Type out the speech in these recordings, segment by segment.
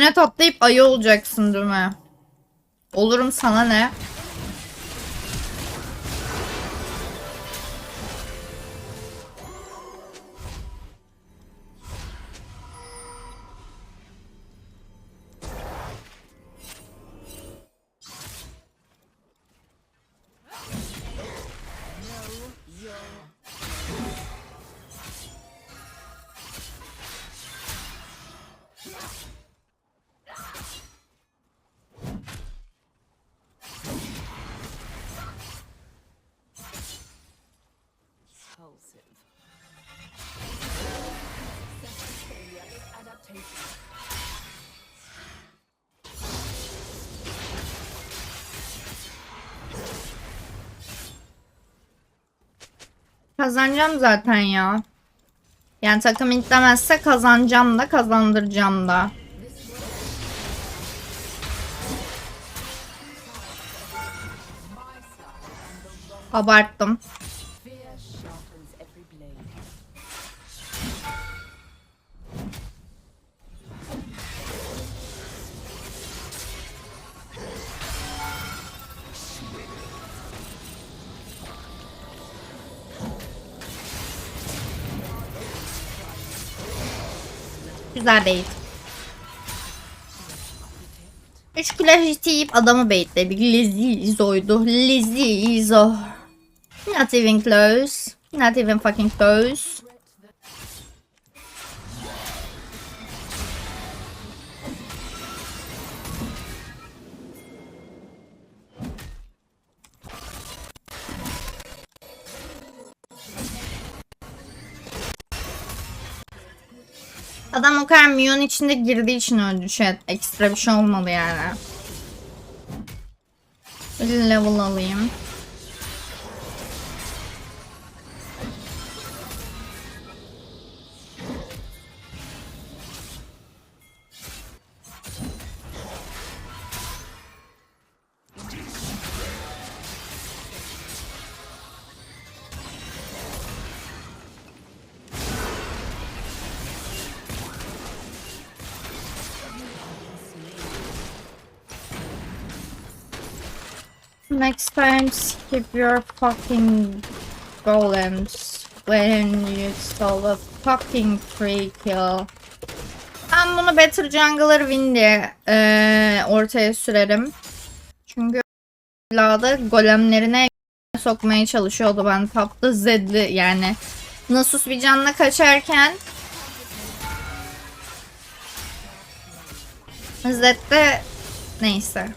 Yine toplayıp ayı olacaksın değil mi? Olurum sana ne? Kazanacağım zaten ya. Yani takım intlemezse kazanacağım da kazandıracağım da. Abarttım. Güzel bait. 3 kule hit yiyip adamı baitledik. Lezizo'ydu. Lezizo. Not even close. Not even fucking close. Adam o kadar milyon içinde girdiği için öldü chat. Ekstra bir şey olmadı yani. Level alayım. Next time skip your fucking golems when you solve a fucking free kill. Ben bunu Better Jungler Win eee, ortaya sürerim. Çünkü Lada golemlerine sokmaya çalışıyordu ben tapta Zed'li yani. Nasus bir canla kaçarken Zed'de neyse.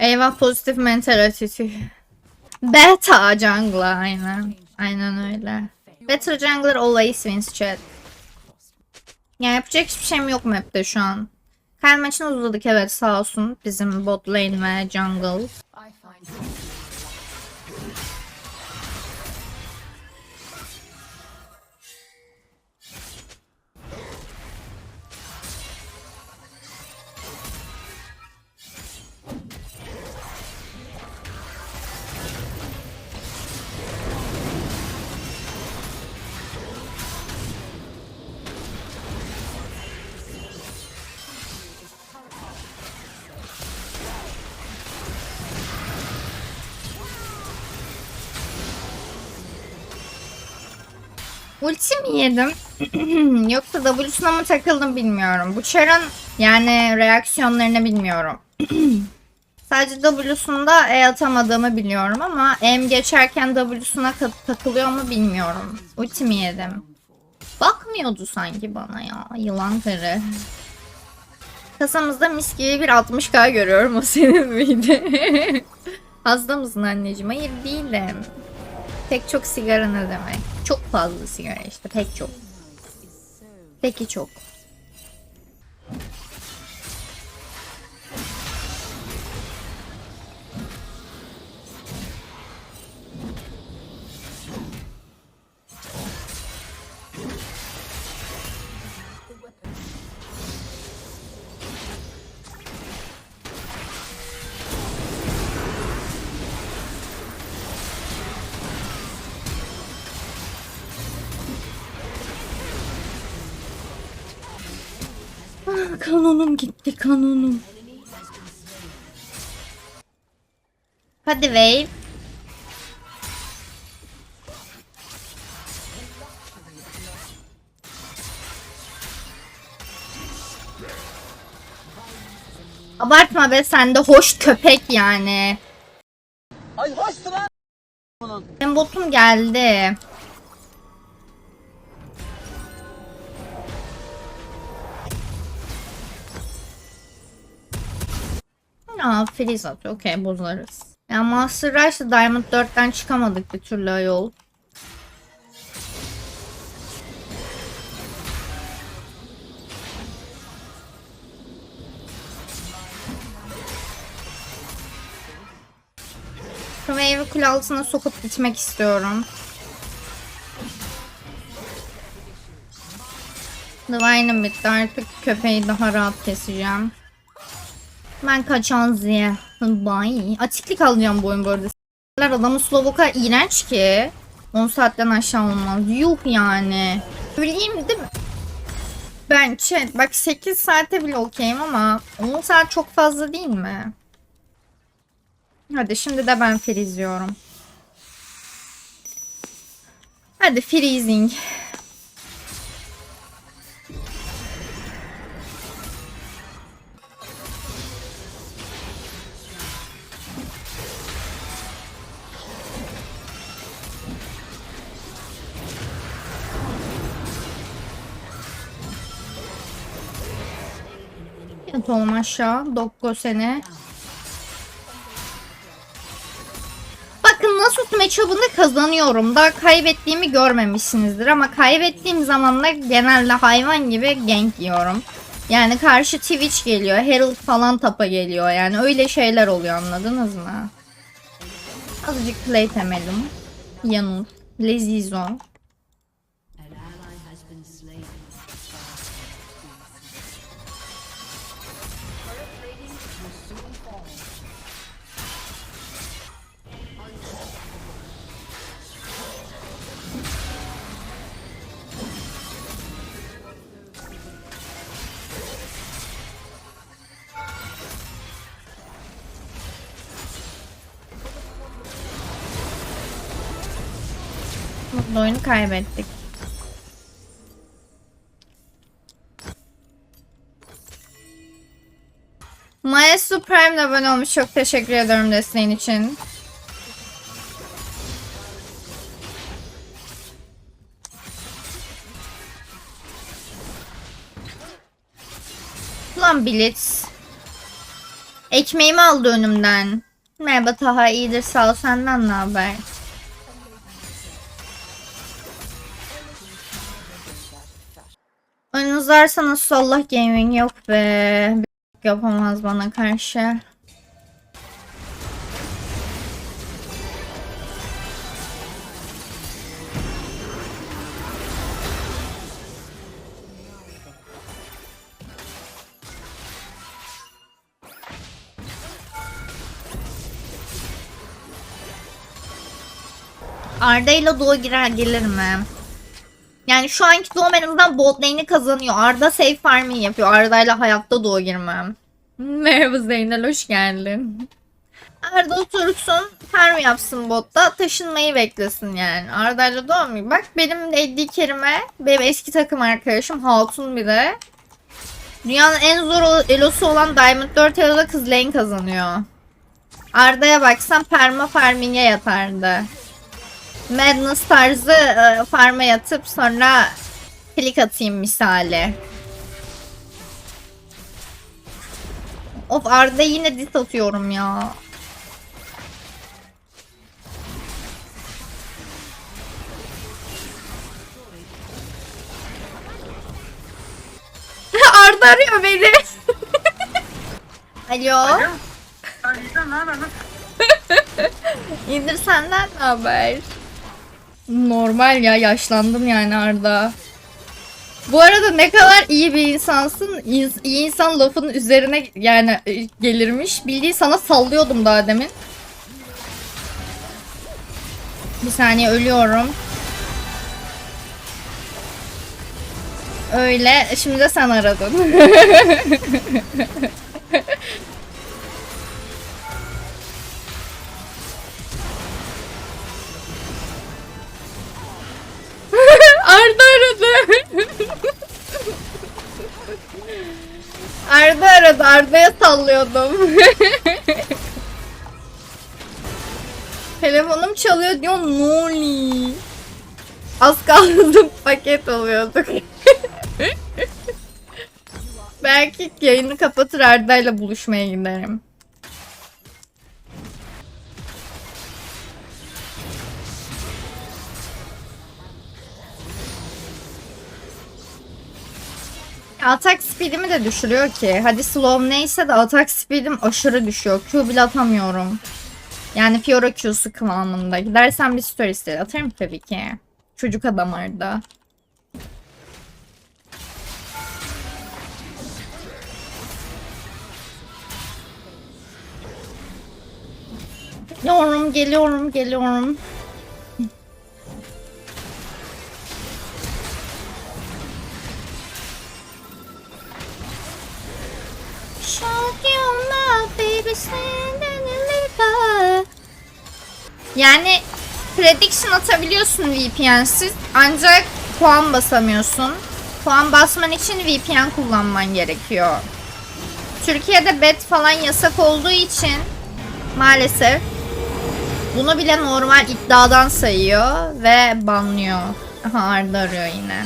Eyvah pozitif mentality. Beta jungler aynen. Aynen öyle. Better jungler always wins chat. Ya yapacak hiçbir şeyim yok map'te şu an. Kyle maçını uzadık evet sağ olsun. Bizim bot lane ve jungle. Ulti mi yedim? Yoksa W'suna mı takıldım bilmiyorum. Bu Char'ın yani reaksiyonlarını bilmiyorum. Sadece W'sunda E atamadığımı biliyorum ama M geçerken W'suna takılıyor mu bilmiyorum. Ulti mi yedim? Bakmıyordu sanki bana ya. Yılan karı. Kasamızda mis gibi bir 60k görüyorum. O senin miydi? Hasta mısın anneciğim? Hayır değilim. Pek çok sigara ne demek? Çok fazla sigara işte pek çok. Peki çok. Kanonum gitti kanonum. Hadi wave. Abartma be sen de hoş köpek yani. Ay hoşsun lan bunun. Benim botum geldi. Aa freeze atıyor. Okey bozarız. Ya Master Rush'la Diamond 4'ten çıkamadık bir türlü ayol. Şu meyve kule altına sokup gitmek istiyorum. Divine'ım bitti artık köpeği daha rahat keseceğim. Ben kaçan ziye. Bye. Atiklik alacağım bu oyun bu arada. S**ler Adamın Slovak'a iğrenç ki. 10 saatten aşağı olmaz. Yuh yani. Öleyim değil mi? Ben chat bak 8 saate bile okeyim ama 10 saat çok fazla değil mi? Hadi şimdi de ben freeziyorum. Hadi freezing. Yat aşağı. Dokko seni. Bakın nasıl matchup'ını kazanıyorum. Daha kaybettiğimi görmemişsinizdir ama kaybettiğim zamanlar genelde hayvan gibi gank yiyorum. Yani karşı Twitch geliyor, Herald falan tapa geliyor. Yani öyle şeyler oluyor anladınız mı? Azıcık play temelim. Yanul, Lezizo. Oyunu kaybettik. Maestro Prime'le abone olmuş. Çok teşekkür ederim desteğin için. Lan Blitz. Ekmeğimi aldı önümden. Merhaba Taha iyidir sağ ol senden ne haber? Oyun uzarsanız Sollah Gaming yok be. Yapamaz bana karşı. Arda ile Doğu girer gelir mi? Yani şu anki Doğum en azından bot lane'i kazanıyor. Arda safe farming yapıyor. Arda'yla hayatta Doğu girmem. Merhaba Zeynel hoş geldin. Arda otursun farm yapsın botta taşınmayı beklesin yani. Arda'yla Doğu Bak benim Eddie Kerim'e benim eski takım arkadaşım Hatun bir de. Dünyanın en zor elosu olan Diamond 4 eloda kız lane kazanıyor. Arda'ya baksan perma farming'e yatardı. Madness tarzı e, farma yatıp sonra klik atayım misali. Of Arda yine dis atıyorum ya. Arda arıyor beni. Alo. İyidir senden ne haber? Normal ya yaşlandım yani Arda. Bu arada ne kadar iyi bir insansın. İns- iyi insan lafın üzerine yani e, gelirmiş. Bildiğin sana sallıyordum daha demin. Bir saniye ölüyorum. Öyle. Şimdi de sen aradın. Aradı. Arda'ya sallıyordum. Telefonum çalıyor diyor. Noli. Az kaldı paket oluyorduk. Belki yayını kapatır Arda'yla buluşmaya giderim. Atak speed'imi de düşürüyor ki. Hadi slow neyse de atak speed'im aşırı düşüyor. Q bile atamıyorum. Yani Fiora Q'su kıvamında. Gidersen bir story ister. Atarım tabii ki. Çocuk adam Arda. Geliyorum, geliyorum, geliyorum. Yani prediction atabiliyorsun VPN'siz ancak puan basamıyorsun. Puan basman için VPN kullanman gerekiyor. Türkiye'de bet falan yasak olduğu için maalesef bunu bile normal iddiadan sayıyor ve banlıyor. Aha Arda arıyor yine.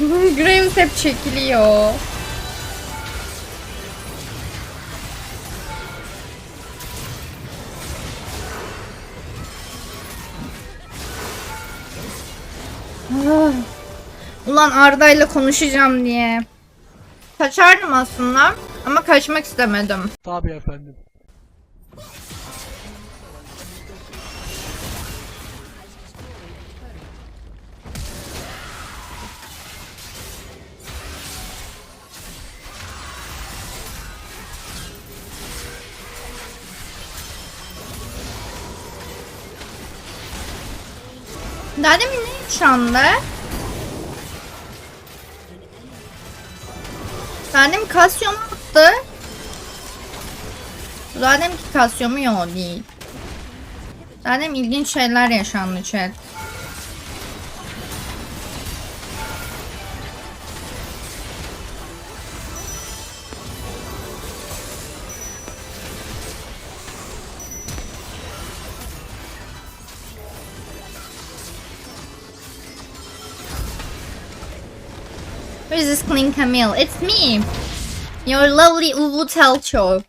Graves hep çekiliyor. Ah. Ulan Arda'yla konuşacağım diye. Kaçardım aslında ama kaçmak istemedim. Tabii efendim. Daha demin neydi şu anda? Daha demin mu attı? Daha ki Casio mu yok değil. Daha demin ilginç şeyler yaşandı chat. Who is this clean Camille? It's me! Your lovely Uwu Telcho.